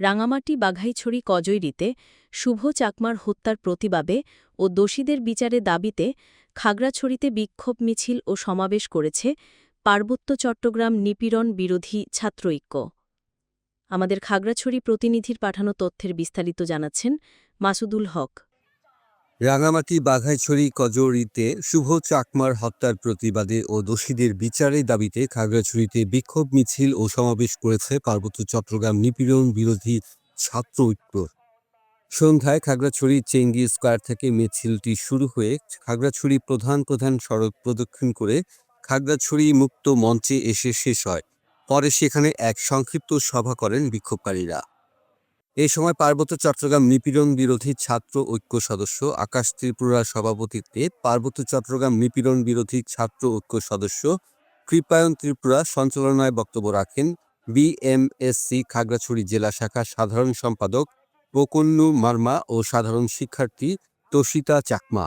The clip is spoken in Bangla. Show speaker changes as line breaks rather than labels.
রাঙামাটি বাঘাইছড়ি কজৈরিতে শুভ চাকমার হত্যার প্রতিবাবে ও দোষীদের বিচারে দাবিতে খাগড়াছড়িতে বিক্ষোভ মিছিল ও সমাবেশ করেছে পার্বত্য চট্টগ্রাম নিপীড়ন বিরোধী ছাত্রৈক্য আমাদের খাগড়াছড়ি প্রতিনিধির পাঠানো তথ্যের বিস্তারিত জানাচ্ছেন মাসুদুল হক।
রাঙামাটি বাঘাইছড়ি কজৌরিতে শুভ চাকমার হত্যার প্রতিবাদে ও দোষীদের বিচারের দাবিতে খাগড়াছড়িতে বিক্ষোভ মিছিল ও সমাবেশ করেছে পার্বত্য চট্টগ্রাম নিপীড়ন বিরোধী ছাত্র ঐক্য। সন্ধ্যায় খাগড়াছড়ি চেঙ্গি স্কোয়ার থেকে মিছিলটি শুরু হয়ে খাগড়াছড়ি প্রধান প্রধান সড়ক প্রদক্ষিণ করে খাগড়াছড়ি মুক্ত মঞ্চে এসে শেষ হয়। পরে সেখানে এক সংক্ষিপ্ত সভা করেন বিক্ষোভকারীরা। এ সময় পার্বত্য চট্টগ্রাম নিপীড়ন বিরোধী ছাত্র ঐক্য সদস্য আকাশ ত্রিপুরার সভাপতিত্বে পার্বত্য চট্টগ্রাম নিপীড়ন বিরোধী ছাত্র ঐক্য সদস্য কৃপায়ন ত্রিপুরা সঞ্চালনায় বক্তব্য রাখেন বিএমএসসি খাগড়াছড়ি জেলা শাখার সাধারণ সম্পাদক প্রকন্নু মার্মা ও সাধারণ শিক্ষার্থী তোষিতা চাকমা।